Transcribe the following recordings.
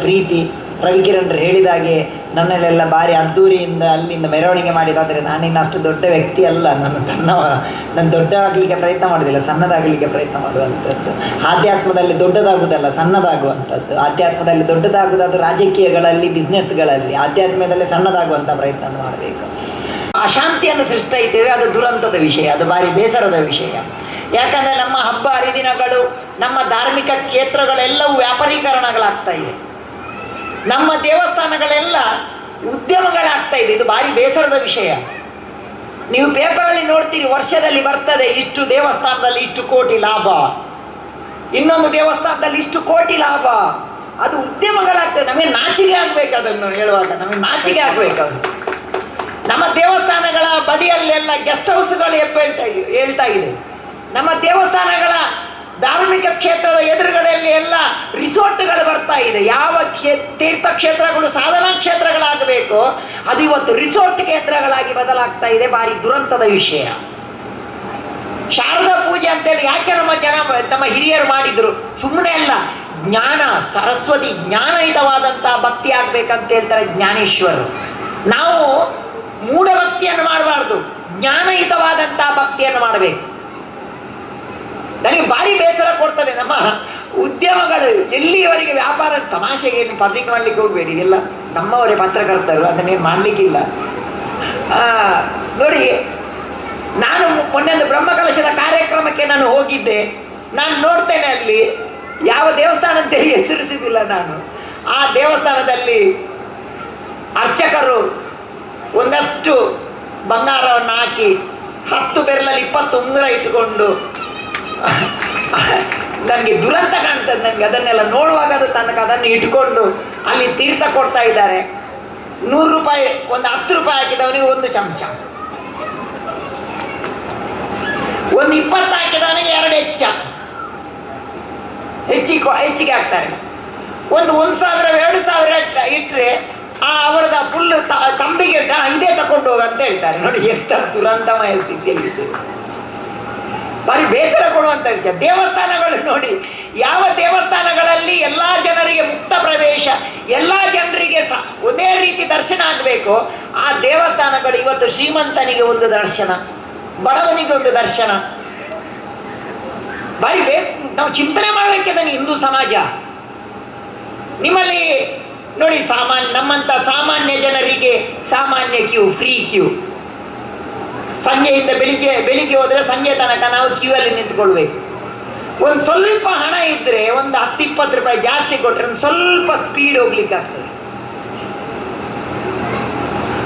ಪ್ರೀತಿ ರವಿಕಿರಣ್ ಹೇಳಿದ ಹಾಗೆ ನನ್ನಲ್ಲೆಲ್ಲ ಭಾರಿ ಅದ್ದೂರಿಯಿಂದ ಅಲ್ಲಿಂದ ಮೆರವಣಿಗೆ ಮಾಡಿದಾದ್ರೆ ನಾನಿನ್ನು ಅಷ್ಟು ದೊಡ್ಡ ವ್ಯಕ್ತಿ ಅಲ್ಲ. ನನ್ನ ತನ್ನವ ನಾನು ದೊಡ್ಡ ಆಗಲಿಕ್ಕೆ ಪ್ರಯತ್ನ ಮಾಡೋದಿಲ್ಲ, ಸಣ್ಣದಾಗಲಿಕ್ಕೆ ಪ್ರಯತ್ನ ಮಾಡುವಂಥದ್ದು. ಆಧ್ಯಾತ್ಮದಲ್ಲಿ ದೊಡ್ಡದಾಗುವುದಲ್ಲ ಸಣ್ಣದಾಗುವಂಥದ್ದು. ಆಧ್ಯಾತ್ಮದಲ್ಲಿ ದೊಡ್ಡದಾಗುವುದು ರಾಜಕೀಯಗಳಲ್ಲಿ ಬಿಸ್ನೆಸ್ಗಳಲ್ಲಿ ಆಧ್ಯಾತ್ಮದಲ್ಲಿ ಸಣ್ಣದಾಗುವಂಥ ಪ್ರಯತ್ನ ಮಾಡಬೇಕು. ಅಶಾಂತಿಯನ್ನು ಸೃಷ್ಟಿಸ್ತೇವೆ ಅದು ದುರಂತದ ವಿಷಯ, ಅದು ಭಾರಿ ಬೇಸರದ ವಿಷಯ. ಯಾಕಂದರೆ ನಮ್ಮ ಹಬ್ಬ ಹರಿದಿನಗಳು, ನಮ್ಮ ಧಾರ್ಮಿಕ ಕ್ಷೇತ್ರಗಳೆಲ್ಲವೂ ವ್ಯಾಪಾರೀಕರಣಗಳಾಗ್ತಾ ಇದೆ. ನಮ್ಮ ದೇವಸ್ಥಾನಗಳೆಲ್ಲ ಉದ್ಯಮಗಳಾಗ್ತಾ ಇದೆ. ಇದು ಭಾರಿ ಬೇಸರದ ವಿಷಯ. ನೀವು ಪೇಪರಲ್ಲಿ ನೋಡ್ತೀರಿ, ವರ್ಷದಲ್ಲಿ ಬರ್ತದೆ ಇಷ್ಟು ದೇವಸ್ಥಾನದಲ್ಲಿ ಇಷ್ಟು ಕೋಟಿ ಲಾಭ. ಇನ್ನೊಂದು ದೇವಸ್ಥಾನದಲ್ಲಿ ಇಷ್ಟು ಕೋಟಿ ಲಾಭ. ಅದು ಉದ್ಯಮಗಳಾಗ್ತದೆ. ನಮಗೆ ನಾಚಿಗೆ ಆಗ್ಬೇಕು ಅದನ್ನು ಹೇಳುವಾಗ. ನಮಗೆ ನಾಚಿಗೆ ಆಗ್ಬೇಕು ಅದು. ನಮ್ಮ ದೇವಸ್ಥಾನಗಳ ಬದಿಯಲ್ಲೆಲ್ಲ ಗೆಸ್ಟ್ ಹೌಸ್ಗಳು ಎಪ್ಪೇಳ್ತಾ ಹೇಳ್ತಾ ಇದೆ. ನಮ್ಮ ದೇವಸ್ಥಾನಗಳ ಧಾರ್ಮಿಕ ಕ್ಷೇತ್ರದ ಬರ್ತಾ ಇದೆ. ಯಾವ ಕ್ಷೇ, ತೀರ್ಥಕ್ಷೇತ್ರಗಳು ಸಾಧನಾ ಕ್ಷೇತ್ರಗಳಾಗಬೇಕು, ಅದು ಇವತ್ತು ರಿಸೋರ್ಟ್ ಕೇಂದ್ರಗಳಾಗಿ ಬದಲಾಗ್ತಾ ಇದೆ, ಭಾರಿ ದುರಂತದ ವಿಷಯ. ಶಾರದಾ ಪೂಜೆ ಅಂತೇಳಿ ಯಾಕೆ ನಮ್ಮ ಜನ ತಮ್ಮ ಹಿರಿಯರು ಮಾಡಿದ್ರು? ಸುಮ್ಮನೆ ಅಲ್ಲ. ಜ್ಞಾನ, ಸರಸ್ವತಿ ಜ್ಞಾನಯುತವಾದಂತಹ ಭಕ್ತಿ ಆಗ್ಬೇಕಂತ ಹೇಳ್ತಾರೆ ಜ್ಞಾನೇಶ್ವರರು ನಾವು ಮೂಢಭಕ್ತಿಯನ್ನು ಮಾಡಬಾರ್ದು. ಜ್ಞಾನಯುತವಾದಂತಹ ಭಕ್ತಿಯನ್ನು ಮಾಡಬೇಕು. ನನಗೆ ಭಾರಿ ಬೇಸರ ಕೊಡ್ತದೆ ನಮ್ಮ ಉದ್ಯಮಗಳು. ಎಲ್ಲಿಯವರೆಗೆ ವ್ಯಾಪಾರ ತಮಾಷೆಗೆ ಪಬ್ಲಿಕ್ ಮಾಡ್ಲಿಕ್ಕೆ ಹೋಗಬೇಡಿ. ಎಲ್ಲ ನಮ್ಮವರೇ ಪತ್ರಕರ್ತರು, ಅದನ್ನೇನು ಮಾಡಲಿಕ್ಕಿಲ್ಲ. ನೋಡಿ, ನಾನು ಮೊನ್ನೆ ಒಂದು ಬ್ರಹ್ಮಕಲಶದ ಕಾರ್ಯಕ್ರಮಕ್ಕೆ ನಾನು ಹೋಗಿದ್ದೆ. ನಾನು ನೋಡ್ತೇನೆ ಅಲ್ಲಿ, ಯಾವ ದೇವಸ್ಥಾನ ಅಂತ ಹೆಸರಿಸಿದಿಲ್ಲ ನಾನು. ಆ ದೇವಸ್ಥಾನದಲ್ಲಿ ಅರ್ಚಕರು ಒಂದಷ್ಟು ಬಂಗಾರವನ್ನು ಹಾಕಿ ಹತ್ತು ಬೆರಲಲ್ಲಿ ಇಪ್ಪತ್ತು ಉಂಗುರ ಇಟ್ಟುಕೊಂಡು ನನಗೆ ದುರಂತ ಕಾಣ್ತದೆ ನನಗೆ ಅದನ್ನೆಲ್ಲ ನೋಡುವಾಗ ಅದು ತನಕ ಅದನ್ನು ಇಟ್ಕೊಂಡು ಅಲ್ಲಿ ತೀರ್ಥ ಕೊಡ್ತಾ ಇದ್ದಾರೆ. ನೂರು ರೂಪಾಯಿ, ಒಂದು ಹತ್ತು ರೂಪಾಯಿ ಹಾಕಿದವನಿಗೆ ಒಂದು ಚಮಚ. ಒಂದು ಇಪ್ಪತ್ತು ಹಾಕಿದವನಿಗೆ ಎರಡು ಹೆಚ್ಚ. ಹೆಚ್ಚಿಗೆ ಹೆಚ್ಚಿಗೆ ಹಾಕ್ತಾರೆ. ಒಂದು ಒಂದು ಸಾವಿರ, ಎರಡು ಸಾವಿರ ಇಟ್ಟರೆ ಆ ಅವರದ ಫುಲ್ ತಂಬಿಗೆ ಇದೇ ತಕೊಂಡು ಹೋಗಂತ ಹೇಳ್ತಾರೆ. ನೋಡಿ ಎಂತ ದುರಂತಮಯ ಸ್ಥಿತಿಯಲ್ಲಿ ಭಾರಿ ಬೇಸರ ಕೊಡುವಂಥ ವಿಷಯ. ದೇವಸ್ಥಾನಗಳು ನೋಡಿ, ಯಾವ ದೇವಸ್ಥಾನಗಳಲ್ಲಿ ಎಲ್ಲ ಜನರಿಗೆ ಮುಕ್ತ ಪ್ರವೇಶ, ಎಲ್ಲ ಜನರಿಗೆ ಸ, ಒಂದೇ ರೀತಿ ದರ್ಶನ ಆಗಬೇಕು, ಆ ದೇವಸ್ಥಾನಗಳು ಇವತ್ತು ಶ್ರೀಮಂತನಿಗೆ ಒಂದು ದರ್ಶನ, ಬಡವನಿಗೆ ಒಂದು ದರ್ಶನ. ಭಾರಿ ಬೇಸ್, ನಾವು ಚಿಂತನೆ ಮಾಡಬೇಕಿದ್ದಾನೆ ಹಿಂದೂ ಸಮಾಜ. ನಿಮ್ಮಲ್ಲಿ ನೋಡಿ ಸಾಮಾನ್ಯ, ನಮ್ಮಂತ ಸಾಮಾನ್ಯ ಜನರಿಗೆ ಸಾಮಾನ್ಯ ಕ್ಯೂ, ಫ್ರೀ ಕ್ಯೂ. ಸಂಜೆಯಿಂದ ಬೆಳಿಗ್ಗೆ ಬೆಳಿಗ್ಗೆ ಹೋದರೆ ಸಂಜೆ ತನಕ ನಾವು ಕ್ಯೂ ಅಲ್ಲಿ ನಿಂತ್ಕೊಳ್ಬೇಕು. ಒಂದು ಸ್ವಲ್ಪ ಹಣ ಇದ್ರೆ ಒಂದು ಹತ್ತು ಇಪ್ಪತ್ತು ರೂಪಾಯಿ ಜಾಸ್ತಿ ಕೊಟ್ರೆ ಒಂದು ಸ್ವಲ್ಪ ಸ್ಪೀಡ್ ಹೋಗ್ಲಿಕ್ಕೆ ಆಗ್ತದೆ.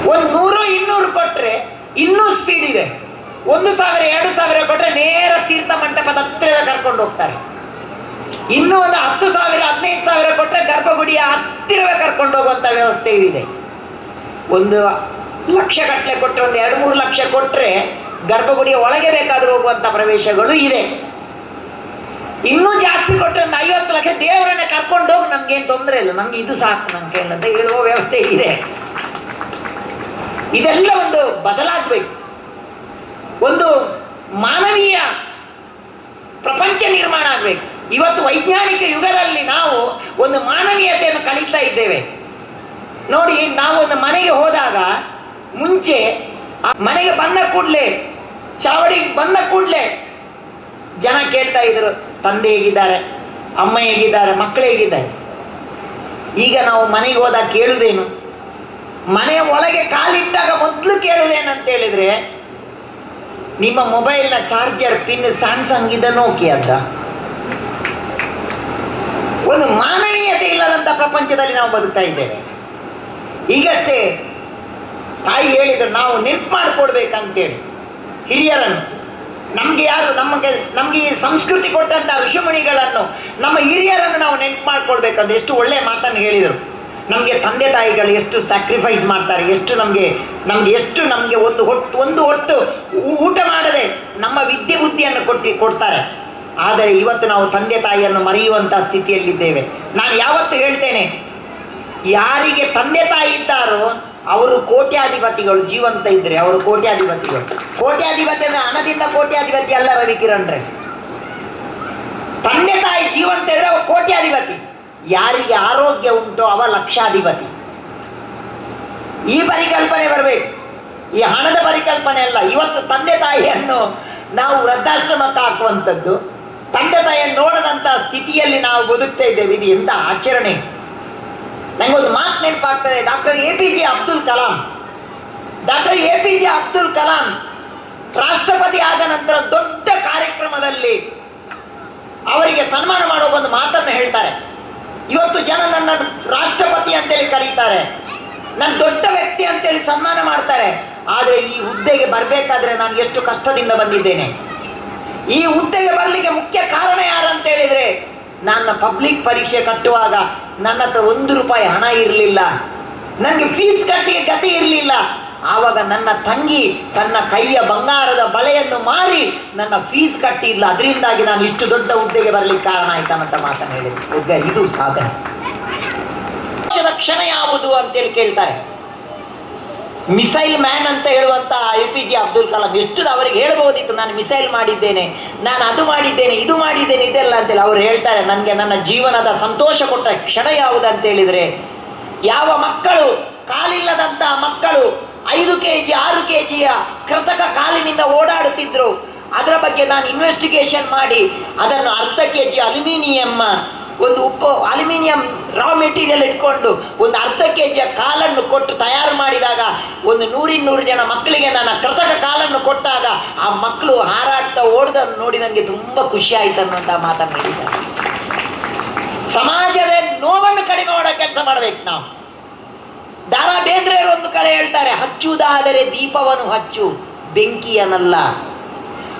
ಒಂದು ನೂರು, ಇನ್ನೂರು ಕೊಟ್ಟರೆ ಇನ್ನೂ ಸ್ಪೀಡ್ ಇದೆ. ಒಂದು ಸಾವಿರ, ಎರಡು ಸಾವಿರ ಕೊಟ್ಟರೆ ನೇರ ತೀರ್ಥ ಮಂಟಪದ ಹತ್ತಿರ ಕರ್ಕೊಂಡು ಹೋಗ್ತಾರೆ. ಇನ್ನೂ ಒಂದು ಹತ್ತು ಸಾವಿರ, ಹದಿನೈದು ಸಾವಿರ ಕೊಟ್ಟರೆ ಗರ್ಭಗುಡಿಯ ಹತ್ತಿರವೇ ಕರ್ಕೊಂಡು ಹೋಗುವಂತ ವ್ಯವಸ್ಥೆಯೂ ಇದೆ. ಒಂದು ಲಕ್ಷ ಕಟ್ಟಲೆ ಕೊಟ್ಟರೆ ಒಂದು ಎರಡು ಮೂರು ಲಕ್ಷ ಕೊಟ್ಟರೆ ಗರ್ಭಗುಡಿಯ ಒಳಗೆ ಬೇಕಾದರೂ ಹೋಗುವಂಥ ಪ್ರವೇಶಗಳು ಇದೆ. ಇನ್ನೂ ಜಾಸ್ತಿ ಕೊಟ್ಟರೆ ಒಂದು ಐವತ್ತು ಲಕ್ಷ ದೇವರನ್ನೇ ಕರ್ಕೊಂಡು ಹೋಗಿ, ನಮ್ಗೇನು ತೊಂದರೆ ಇಲ್ಲ. ನಮ್ಗೆ ಇದು ಸಾಕು ನಮ್ಗೆ ಅಂತ ಹೇಳುವ ವ್ಯವಸ್ಥೆ ಇದೆ. ಇದೆಲ್ಲ ಒಂದು ಬದಲಾಗಬೇಕು. ಒಂದು ಮಾನವೀಯ ಪ್ರಪಂಚ ನಿರ್ಮಾಣ ಆಗಬೇಕು. ಇವತ್ತು ವೈಜ್ಞಾನಿಕ ಯುಗದಲ್ಲಿ ನಾವು ಒಂದು ಮಾನವೀಯತೆಯನ್ನು ಕಳೀತಾ ಇದ್ದೇವೆ. ನೋಡಿ ನಾವು ಒಂದು ಮನೆಗೆ ಹೋದಾಗ ಮುಂಚೆ ಮನೆಗೆ ಬಂದ ಕೂಡಲೇ, ಚಾವಡಿಗೆ ಬಂದ ಕೂಡಲೇ ಜನ ಕೇಳ್ತಾ ಇದ್ರು, ತಂದೆ ಹೇಗಿದ್ದಾರೆ? ಅಮ್ಮ ಹೇಗಿದ್ದಾರೆ? ಮಕ್ಕಳು ಹೇಗಿದ್ದಾರೆ? ಈಗ ನಾವು ಮನೆಗೆ ಹೋದಾಗ ಕೇಳುವುದೇನು ಮನೆಯ ಒಳಗೆ ಕಾಲಿಟ್ಟಾಗ ಮೊದಲು ಕೇಳುವುದೇನಂತ ಹೇಳಿದ್ರೆ, ನಿಮ್ಮ ಮೊಬೈಲ್ನ ಚಾರ್ಜರ್, ಪಿನ್, ಸ್ಯಾಮ್ಸಂಗ್ ಇದ ಅಂತ? ಒಂದು ಮಾನವೀಯತೆ ಇಲ್ಲದಂತ ಪ್ರಪಂಚದಲ್ಲಿ ನಾವು ಬದುಕ್ತಾ ಇದ್ದೇವೆ. ಈಗಷ್ಟೇ ತಾಯಿ ಹೇಳಿದ್ರು, ನಾವು ನೆನ್ಪು ಮಾಡಿಕೊಡ್ಬೇಕಂತೇಳಿ. ಹಿರಿಯರನ್ನು. ನಮಗೆ ಯಾರು, ನಮಗೆ ನಮಗೆ ಈ ಸಂಸ್ಕೃತಿ ಕೊಟ್ಟಂತ ಋಷಿಮುನಿಗಳನ್ನು, ನಮ್ಮ ಹಿರಿಯರನ್ನು ನಾವು ನೆನ್ಪು ಮಾಡ್ಕೊಳ್ಬೇಕಂತ ಎಷ್ಟು ಒಳ್ಳೆಯ ಮಾತನ್ನು ಹೇಳಿದರು. ನಮಗೆ ತಂದೆ ತಾಯಿಗಳು ಎಷ್ಟು ಸ್ಯಾಕ್ರಿಫೈಸ್ ಮಾಡ್ತಾರೆ, ಎಷ್ಟು ನಮಗೆ ನಮಗೆ ಎಷ್ಟು ನಮಗೆ ಒಂದು ಹೊಟ್ಟು ಒಂದು ಹೊತ್ತು ಊಟ ಮಾಡದೆ ನಮ್ಮ ವಿದ್ಯೆ ಬುದ್ಧಿಯನ್ನು ಕೊಟ್ಟು, ಕೊಡ್ತಾರೆ. ಆದರೆ ಇವತ್ತು ನಾವು ತಂದೆ ತಾಯಿಯನ್ನು ಮರೆಯುವಂಥ ಸ್ಥಿತಿಯಲ್ಲಿದ್ದೇವೆ. ನಾನು ಯಾವತ್ತು ಹೇಳ್ತೇನೆ, ಯಾರಿಗೆ ತಂದೆ ತಾಯಿ ಇದ್ದಾರೋ ಅವರು ಕೋಟ್ಯಾಧಿಪತಿಗಳು, ಜೀವಂತ ಇದ್ರೆ ಅವರು ಕೋಟ್ಯಾಧಿಪತಿಗಳು. ಕೋಟ್ಯಾಧಿಪತಿ ಅಂದ್ರೆ ಹಣದಿಂದ ಕೋಟ್ಯಾಧಿಪತಿ ಅಲ್ಲ ರವಿಕಿರಣ್ರೆ ತಂದೆ ತಾಯಿ ಜೀವಂತ ಇದ್ರೆ ಅವ ಕೋಟ್ಯಾಧಿಪತಿ. ಯಾರಿಗೆ ಆರೋಗ್ಯ ಉಂಟೋ ಅವ ಲಕ್ಷಾಧಿಪತಿ. ಈ ಪರಿಕಲ್ಪನೆ ಬರಬೇಕು. ಈ ಹಣದ ಪರಿಕಲ್ಪನೆ ಅಲ್ಲ, ಇವತ್ತು ತಂದೆ ತಾಯಿಯನ್ನು ನಾವು ವೃದ್ಧಾಶ್ರಮಕ್ಕೆ ಹಾಕುವಂಥದ್ದು. ತಂದೆ ತಾಯಿಯನ್ನು ನೋಡದಂತಹ ಸ್ಥಿತಿಯಲ್ಲಿ ನಾವು ಬದುಕ್ತಾ ಇದ್ದೇವೆ. ಇದು ಎಂತ ಆಚರಣೆ. ನಂಗೊಂದು ಮಾತು ನೆನಪಾಗ್ತದೆ. Doctor A P J Abdul Kalam. Doctor A P J Abdul Kalam ರಾಷ್ಟ್ರಪತಿ ಆದ ನಂತರ ದೊಡ್ಡ ಕಾರ್ಯಕ್ರಮದಲ್ಲಿ ಅವರಿಗೆ ಸನ್ಮಾನ ಮಾಡೋ ಒಂದು ಮಾತನ್ನು ಹೇಳ್ತಾರೆ. ಇವತ್ತು ಜನ ನನ್ನ ರಾಷ್ಟ್ರಪತಿ ಅಂತೇಳಿ ಕರೀತಾರೆ. ನನ್ನ ದೊಡ್ಡ ವ್ಯಕ್ತಿ ಅಂತೇಳಿ ಸನ್ಮಾನ ಮಾಡ್ತಾರೆ. ಆದರೆ ಈ ಹುದ್ದೆಗೆ ಬರಬೇಕಾದ್ರೆ ನಾನು ಎಷ್ಟು ಕಷ್ಟದಿಂದ ಬಂದಿದ್ದೇನೆ. ಈ ಹುದ್ದೆಗೆ ಬರಲಿಕ್ಕೆ ಮುಖ್ಯ ಕಾರಣ ಯಾರಂತ ಹೇಳಿದ್ರೆ, ನನ್ನ ಪಬ್ಲಿಕ್ ಪರೀಕ್ಷೆ ಕಟ್ಟುವಾಗ ನನ್ನ ಹತ್ರ ಒಂದು ರೂಪಾಯಿ ಹಣ ಇರಲಿಲ್ಲ. ನನಗೆ ಫೀಸ್ ಕಟ್ಟಲಿಕ್ಕೆ ಗತಿ ಇರಲಿಲ್ಲ. ಆವಾಗ ನನ್ನ ತಂಗಿ ತನ್ನ ಕೈಯ ಬಂಗಾರದ ಬಳೆಯನ್ನು ಮಾರಿ ನನ್ನ ಫೀಸ್ ಕಟ್ಟಿಲ್ಲ ಅದರಿಂದಾಗಿ ನಾನು ಇಷ್ಟು ದೊಡ್ಡ ಹುದ್ದೆಗೆ ಬರಲಿಕ್ಕೆ ಕಾರಣ ಆಯ್ತಾನಂತ ಹುದ್ದೆ ಇದು ಸಾಧನೆ. ಕ್ಷಣ ಯಾವುದು ಅಂತೇಳಿ ಕೇಳ್ತಾರೆ. ಮಿಸೈಲ್ ಮ್ಯಾನ್ ಅಂತ ಹೇಳುವಂತ A P J Abdul Kalam, ಎಷ್ಟು ಅವರಿಗೆ ಹೇಳ್ಬೋದಿತ್ತು, ನಾನು ಮಿಸೈಲ್ ಮಾಡಿದ್ದೇನೆ, ನಾನು ಅದು ಮಾಡಿದ್ದೇನೆ, ಇದು ಮಾಡಿದ್ದೇನೆ, ಇದೆಲ್ಲ ಅಂತೇಳಿ ಅವ್ರು ಹೇಳ್ತಾರೆ, ನನಗೆ ನನ್ನ ಜೀವನದ ಸಂತೋಷ ಕೊಟ್ಟ ಕ್ಷಣ ಯಾವುದು ಅಂತ ಹೇಳಿದ್ರೆ ಯಾವ ಮಕ್ಕಳು ಕಾಲಿಲ್ಲದಂತಹ ಮಕ್ಕಳು, ಐದು ಕೆ ಜಿ ಆರು ಕೆ ಜಿಯ ಕೃತಕ ಕಾಲಿನಿಂದ ಓಡಾಡುತ್ತಿದ್ರು, ಅದರ ಬಗ್ಗೆ ನಾನು ಇನ್ವೆಸ್ಟಿಗೇಷನ್ ಮಾಡಿ, ಅದನ್ನು ಅರ್ಧ ಕೆ ಜಿ ಅಲ್ಯೂಮಿನಿಯಂ ಒಂದು ಉಪ್ಪು, ಅಲ್ಯೂಮಿನಿಯಂ ರಾ ಮೆಟೀರಿಯಲ್ ಇಟ್ಕೊಂಡು ಒಂದು ಅರ್ಧ ಕೆ ಜಿಯ ಕಾಲನ್ನು ಕೊಟ್ಟು ತಯಾರು ಮಾಡಿದಾಗ ಒಂದು ನೂರಿನ್ನೂರು ಜನ ಮಕ್ಕಳಿಗೆ ನಾನು ಕೃತಕ ಕಾಲನ್ನು ಕೊಟ್ಟಾಗ ಆ ಮಕ್ಕಳು ಹಾರಾಡ್ತಾ ಓಡ್ದನ್ನು ನೋಡಿ ನನಗೆ ತುಂಬ ಖುಷಿ ಆಯ್ತು ಅನ್ನುವಂಥ ಮಾತನ್ನು ಸಮಾಜದ ನೋವನ್ನು ಕಡಿಮೆ ಮಾಡೋ ಕೆಲಸ ಮಾಡಬೇಕು ನಾವು. ದಾರಾ ಬೇಂದ್ರೆ ಒಂದು ಕಡೆ ಹೇಳ್ತಾರೆ, ಹಚ್ಚುವುದಾದರೆ ದೀಪವನ್ನು ಹಚ್ಚು, ಬೆಂಕಿಯನಲ್ಲ.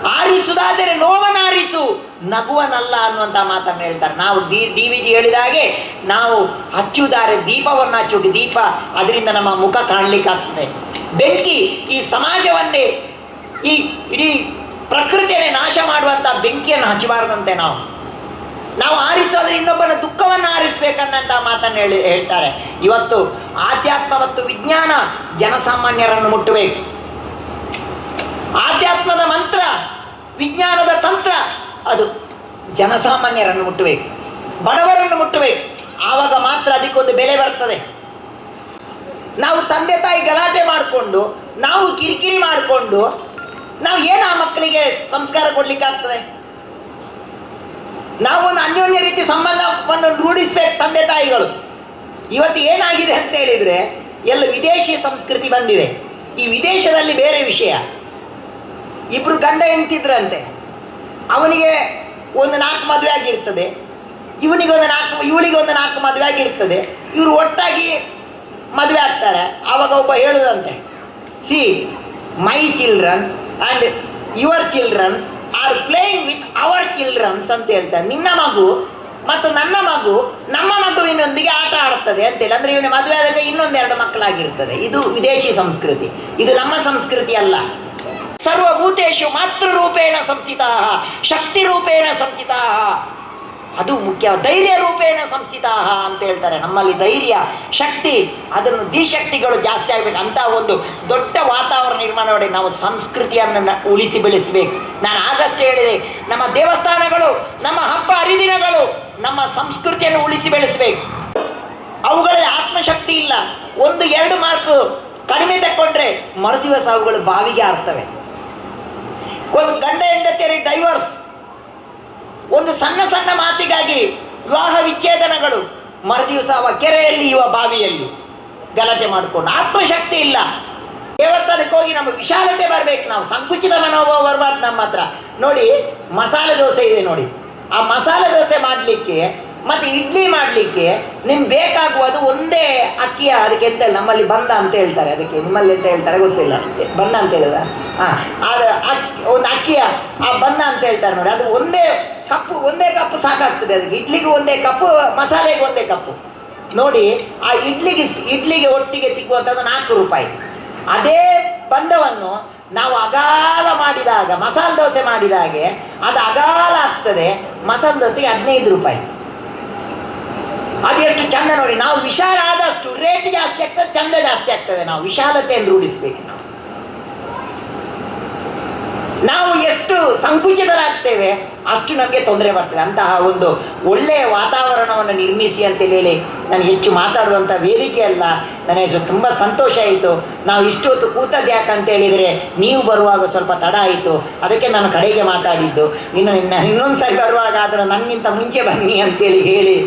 ಆರಿಸುವುದಾದರೆ ನೋವನ್ನು ಆರಿಸು. ನಗುವನಲ್ಲ ಅನ್ನುವಂಥ ಮಾತನ್ನು ಹೇಳ್ತಾರೆ. ನಾವು ಡಿ ಡಿ ವಿ ಜಿ ಹೇಳಿದ ಹಾಗೆ ನಾವು ಹಚ್ಚುವುದಾರೆ ದೀಪವನ್ನು ಹಚ್ಚುವುದು. ದೀಪ ಅದರಿಂದ ನಮ್ಮ ಮುಖ ಕಾಣಲಿಕ್ಕಾಗ್ತದೆ. ಬೆಂಕಿ ಈ ಸಮಾಜವನ್ನೇ, ಈ ಇಡೀ ಪ್ರಕೃತಿಯನ್ನೇ ನಾಶ ಮಾಡುವಂಥ ಬೆಂಕಿಯನ್ನು ಹಚ್ಚಬಾರದಂತೆ ನಾವು. ನಾವು ಆರಿಸೋದ್ರೆ ಇನ್ನೊಬ್ಬನ ದುಃಖವನ್ನು ಆರಿಸಬೇಕನ್ನಂತ ಮಾತನ್ನು ಹೇಳಿ, ಹೇಳ್ತಾರೆ. ಇವತ್ತು ಆಧ್ಯಾತ್ಮ ಮತ್ತು ವಿಜ್ಞಾನ ಜನಸಾಮಾನ್ಯರನ್ನು ಮುಟ್ಟಬೇಕು. ಆಧ್ಯಾತ್ಮದ ಮಂತ್ರ, ವಿಜ್ಞಾನದ ತಂತ್ರ ಅದು ಜನಸಾಮಾನ್ಯರನ್ನು ಮುಟ್ಟಬೇಕು. ಬಡವರನ್ನು ಮುಟ್ಟಬೇಕು. ಆವಾಗ ಮಾತ್ರ ಅದಕ್ಕೊಂದು ಬೆಲೆ ಬರ್ತದೆ. ನಾವು ತಂದೆ ತಾಯಿ ಗಲಾಟೆ ಮಾಡಿಕೊಂಡು, ನಾವು ಕಿರಿಕಿರಿ ಮಾಡಿಕೊಂಡು, ನಾವು ಏನು ಆ ಮಕ್ಕಳಿಗೆ ಸಂಸ್ಕಾರ ಕೊಡ್ಲಿಕ್ಕೆ ಆಗ್ತದೆ ಒಂದು ಅನ್ಯೋನ್ಯ ರೀತಿ ಸಂಬಂಧವನ್ನು ರೂಢಿಸ್ಬೇಕು ತಂದೆ ತಾಯಿಗಳು. ಇವತ್ತು ಏನಾಗಿದೆ ಅಂತ ಹೇಳಿದ್ರೆ, ಎಲ್ಲ ವಿದೇಶಿ ಸಂಸ್ಕೃತಿ ಬಂದಿದೆ. ಈ ವಿದೇಶದಲ್ಲಿ ಬೇರೆ ವಿಷಯ. ಇಬ್ರು ಗಂಡ ಹೆಂಡ್ತಿದ್ರಂತೆ. ಅವನಿಗೆ ಒಂದು ನಾಲ್ಕು ಮದುವೆ ಆಗಿರ್ತದೆ, ಇವನಿಗೆ ಒಂದು ನಾಲ್ಕು, ಇವಳಿಗೆ ಒಂದು ನಾಲ್ಕು ಮದುವೆ ಆಗಿರ್ತದೆ, ಇವರು ಒಟ್ಟಾಗಿ ಮದುವೆ ಆಗ್ತಾರೆ. ಆವಾಗ ಒಬ್ಬ ಹೇಳುದಂತೆ see my childrens and your childrens are playing with our childrens ಅಂತ ಹೇಳ್ತಾರೆ. ನಿನ್ನ ಮಗು ಮತ್ತು ನನ್ನ ಮಗು ನಮ್ಮ ಮಗುವಿನೊಂದಿಗೆ ಆಟ ಆಡುತ್ತದೆ ಅಂತೇಳಿ ಅಂದರೆ ಇವನ ಮದುವೆ ಆದಾಗ ಇನ್ನೊಂದೆರಡು ಮಕ್ಕಳಾಗಿರ್ತದೆ. ಇದು ವಿದೇಶಿ ಸಂಸ್ಕೃತಿ. ಇದು ನಮ್ಮ ಸಂಸ್ಕೃತಿ ಅಲ್ಲ. ಸರ್ವಭೂತೇಶು ಮಾತೃರೂಪೇಣ ಸಂಸ್ಥಿತ ಶಕ್ತಿ ರೂಪೇಣ ಸಂಸ್ಥಿತ. ಅದು ಮುಖ್ಯ, ಧೈರ್ಯ ರೂಪೇಣ ಸಂಸ್ಥಿತ ಅಂತ ಹೇಳ್ತಾರೆ. ನಮ್ಮಲ್ಲಿ ಧೈರ್ಯ, ಶಕ್ತಿ, ಅದನ್ನು ದಿಶಕ್ತಿಗಳು ಜಾಸ್ತಿ ಆಗಬೇಕು. ಅಂತ ಒಂದು ದೊಡ್ಡ ವಾತಾವರಣ ನಿರ್ಮಾಣ ಮಾಡಿ ನಾವು ಸಂಸ್ಕೃತಿಯನ್ನು ಉಳಿಸಿ ಬೆಳೆಸಬೇಕು. ನಾನು ಆಗಷ್ಟೇ ಹೇಳಿದೆ, ನಮ್ಮ ದೇವಸ್ಥಾನಗಳು, ನಮ್ಮ ಹಬ್ಬ ಹರಿದಿನಗಳು ನಮ್ಮ ಸಂಸ್ಕೃತಿಯನ್ನು ಉಳಿಸಿ ಬೆಳೆಸಬೇಕು. ಅವುಗಳಲ್ಲಿ ಆತ್ಮಶಕ್ತಿ ಇಲ್ಲ. ಒಂದು, ಎರಡು ಮಾರ್ಕ್ ಕಡಿಮೆ ತಕ್ಕೊಂಡ್ರೆ ಮರುದಿವಸ ಅವುಗಳು ಬಾವಿಗೆ ಆರ್ತವೆ. ಒಂದು ಗಂಡ ಹೆಂಡತಿಯರಿಗೆ ಡೈವರ್ಸ್ ಒಂದು ಸಣ್ಣ ಸಣ್ಣ ಮಾತಿಗಾಗಿ ವಿವಾಹ ವಿಚ್ಛೇದನಗಳು. ಮರುದಿವಸ ಅವ ಕೆರೆಯಲ್ಲಿ, ಇವ ಬಾವಿಯಲ್ಲಿ ಗಲಾಟೆ ಮಾಡಿಕೊಂಡು. ಆತ್ಮಶಕ್ತಿ ಇಲ್ಲ. ದೇವಸ್ಥಾನಕ್ಕೆ ಹೋಗಿ ನಮ್ಮ ವಿಶಾಲತೆ ಬರಬೇಕು ನಾವು. ಸಂಕುಚಿತ ಮನೋಭಾವ ಬರಬಾರ್ದು ನಮ್ಮ ಹತ್ರ. ನೋಡಿ, ಮಸಾಲೆ ದೋಸೆ ಇದೆ ನೋಡಿ. ಆ ಮಸಾಲೆ ದೋಸೆ ಮಾಡಲಿಕ್ಕೆ ಮತ್ತೆ ಇಡ್ಲಿ ಮಾಡಲಿಕ್ಕೆ ನಿಮ್ಗೆ ಬೇಕಾಗುವುದು ಒಂದೇ ಅಕ್ಕಿಯ ಅದಕ್ಕೆ ಎಂತ ನಮ್ಮಲ್ಲಿ ಬಂದ ಅಂತ ಹೇಳ್ತಾರೆ ಅದಕ್ಕೆ. ನಿಮ್ಮಲ್ಲಿ ಎಂತ ಹೇಳ್ತಾರೆ ಗೊತ್ತಿಲ್ಲ ಬಂದ ಅಂತ ಹೇಳಿದ? ಹಾ. ಅದು ಒಂದು ಅಕ್ಕಿಯ, ಆ ಬಂದ ಅಂತ ಹೇಳ್ತಾರೆ ನೋಡಿ. ಅದು ಒಂದೇ ಕಪ್ಪು ಒಂದೇ ಕಪ್ಪು ಸಾಕಾಗ್ತದೆ ಅದಕ್ಕೆ. ಇಡ್ಲಿಗೂ ಒಂದೇ ಕಪ್ಪು, ಮಸಾಲೆಗೆ ಒಂದೇ ಕಪ್ಪು. ನೋಡಿ, ಆ ಇಡ್ಲಿಗೆ ಇಡ್ಲಿಗೆ ಒಟ್ಟಿಗೆ ಸಿಗುವಂಥದ್ದು ನಾಲ್ಕು ರೂಪಾಯಿ. ಅದೇ ಬಂಧವನ್ನು ನಾವು ಅಗಾಲ ಮಾಡಿದಾಗ, ಮಸಾಲೆ ದೋಸೆ ಮಾಡಿದಾಗೆ, ಅದು ಅಗಾಲ ಆಗ್ತದೆ. ಮಸಾಲೆ ದೋಸೆಗೆ ಹದಿನೈದು ರೂಪಾಯಿ. ಅದು ಎಷ್ಟು ಚಂದ ನೋಡಿ, ನಾವು ವಿಶಾಲ ಆದಷ್ಟು ರೇಟ್ ಜಾಸ್ತಿ ಆಗ್ತದೆ, ಚಂದ ಜಾಸ್ತಿ ಆಗ್ತದೆ. ನಾವು ವಿಶಾಲತೆಯನ್ನು ರೂಢಿಸ್ಬೇಕು ನಾವು. ನಾವು ಎಷ್ಟು ಸಂಕುಚಿತರಾಗ್ತೇವೆ, ಅಷ್ಟು ನಮಗೆ ತೊಂದರೆ ಬರ್ತದೆ. ಅಂತಹ ಒಂದು ಒಳ್ಳೆಯ ವಾತಾವರಣವನ್ನು ನಿರ್ಮಿಸಿ ಅಂತೇಳಿ ಹೇಳಿ ನಾನು ಹೆಚ್ಚು ಮಾತಾಡುವಂಥ ವೇದಿಕೆ ಅಲ್ಲ. ನನಗೆ ತುಂಬ ಸಂತೋಷ ಆಯಿತು. ನಾವು ಇಷ್ಟು ಹೊತ್ತು ಕೂತದ್ದು ಯಾಕಂತ ಹೇಳಿದರೆ, ನೀವು ಬರುವಾಗ ಸ್ವಲ್ಪ ತಡ ಆಯಿತು. ಅದಕ್ಕೆ ನಾನು ಕಡೆಗೆ ಮಾತಾಡಿದ್ದು. ಇನ್ನು ಇನ್ನೊಂದು ಸರಿ ಬರುವಾಗ ಆದರೂ ನನ್ನಿಂತ ಮುಂಚೆ ಬನ್ನಿ ಅಂತೇಳಿ ಹೇಳಿ